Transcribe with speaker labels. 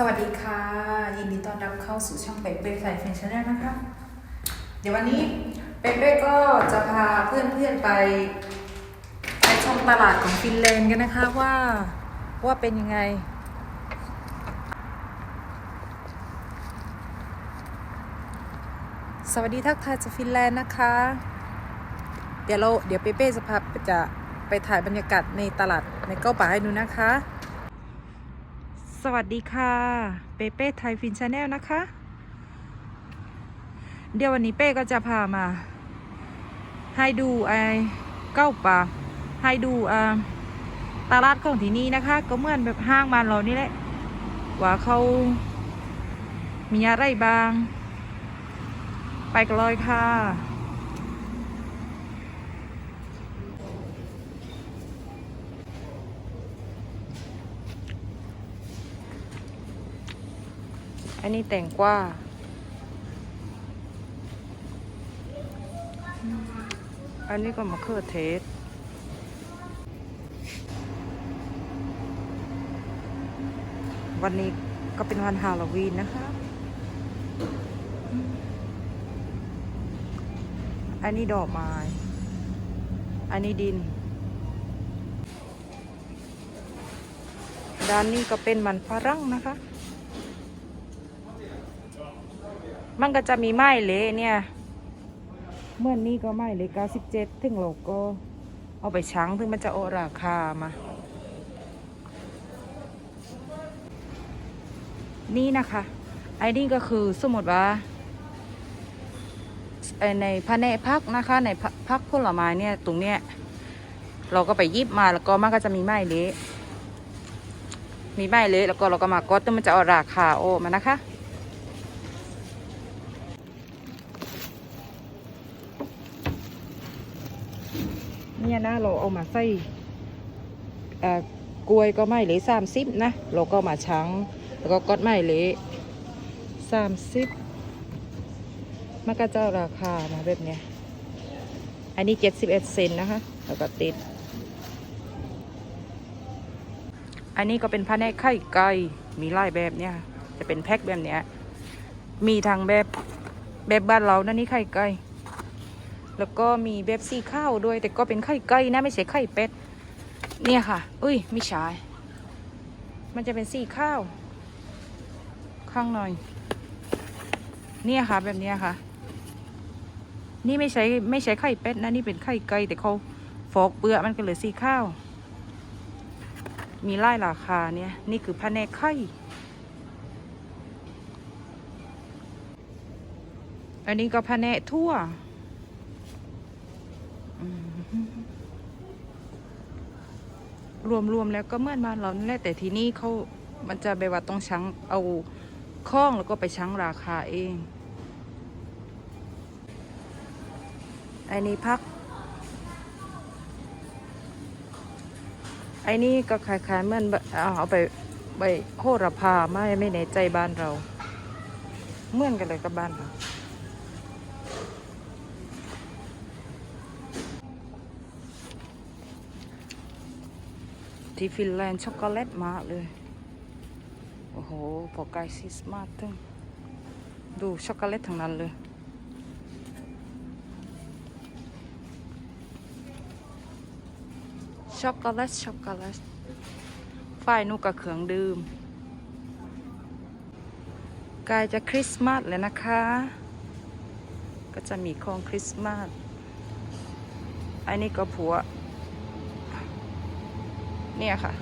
Speaker 1: สวัสดีค่ะ ยินดีต้อนรับเข้าสู่ช่องเป๊ะเป๊ะแฟนแฟนชแนลนะคะ เดี๋ยววันนี้เป๊ะเป๊ะก็จะพาเพื่อนๆไปไปชมตลาดของฟินแลนด์กันนะคะว่าว่าเป็นยังไง สวัสดีทักทายจากฟินแลนด์นะคะ เดี๋ยวเราเดี๋ยวเป๊ะเป๊ะจะพาจะไปถ่ายบรรยากาศในตลาดในเก้าป่าให้ดูนะคะ สวัสดีค่ะเปเป้ไทยฟินชาแนลนะคะ เดี๋ยววันนี้เป้ก็จะพามา ให้ดูไอ้เก้าป่าให้ดูอ่าตลาดของที่นี่นะคะ ก็เหมือนแบบห้างบ้านเรานี่แหละ ว่าเขามีอะไรบ้าง ไปกันเลยค่ะ อันนี้แตงกวาอันนี้ก็มะเขือเทศ วันนี้ก็เป็นวันฮาโลวีนนะคะ อันนี้ดอกไม้ อันนี้ดิน ด้านนี้ก็เป็นมันฝรั่งนะคะ มันก็จะมีไม้เละเนี่ย เมื่อนนี้ก็ไม้เละ97ถึงเราก็เอาไปช้างถึงมันจะโอราคามา นี่นะคะไอ้นี่ก็คือสมมติว่าไอในพระเนพักนะคะ ในพักผลไม้เนี่ยตรงเนี้ยเราก็ไปยิบมาแล้วก็มันก็จะมีไม้เละมีไม้เละแล้วก็เราก็มาก็ตึงมันจะเอาราคาโอมานะคะ เนี่ยนะเราเอามาใส่เอ่อกล้วยก็ไม่เหละสามสิบนะ เราก็มาช้างแล้วก็กดไม่เหละสามสิบมันก็จะราคามาแบบเนี้ยอันนี้เจ็ดสิบเอ็ดเซนนะคะ แล้วก็ติด อันนี้ก็เป็นพะแนกไข่ไก่มีลายแบบเนี่ยจะเป็นแพ็คแบบเนี้ยมีทางแบบแบบบ้านเรานั่นนี่ไข่ไก่ แล้วก็มีแบบสีข้าวด้วย แต่ก็เป็นไข่ไก่นะไม่ใช่ไข่เป็ด เนี่ยค่ะ อุ้ยไม่ใช่มันจะเป็นสีข้าว ข้างหน่อย เนี่ยค่ะ แบบเนี้ยค่ะ นี่ไม่ใช่ไม่ใช่ไข่เป็ดนะนี่เป็นไข่ไก่แต่เขาฟอกเปลือกมันก็เลยสีข้าว มีไล่ราคาเนี่ย นี่คือแผนกไข่อันนี้ก็แผนกทั่ว รวมๆแล้วก็เมื่อนบ้านเรานั่นแหละแต่ที่นี่เขามันจะแบบว่าต้องชั่งเอาข้องแล้วก็ไปชั่งราคาเองไอ้นี่พัก ไอ้นี่ก็คล้ายๆเหมือนเอาไปไปโหรพาไม่ไม่ในใจบ้านเรา เหมือนกันเลยกับบ้านเรา ที่ฟินแลนด์ช็อกโกแลตมากเลย โอ้โหพอไกลซิสมาตึงดูช็อกโกแลตทั้งนั้นเลย ช็อกโกแลต ช็อกโกแลตฝ่ายนูกกับเครื่องดื่มกล้จะคริสต์มาสแล้วนะคะ ก็จะมีของคริสต์มาส อันนี้ก็ผัว เนี่ยค่ะ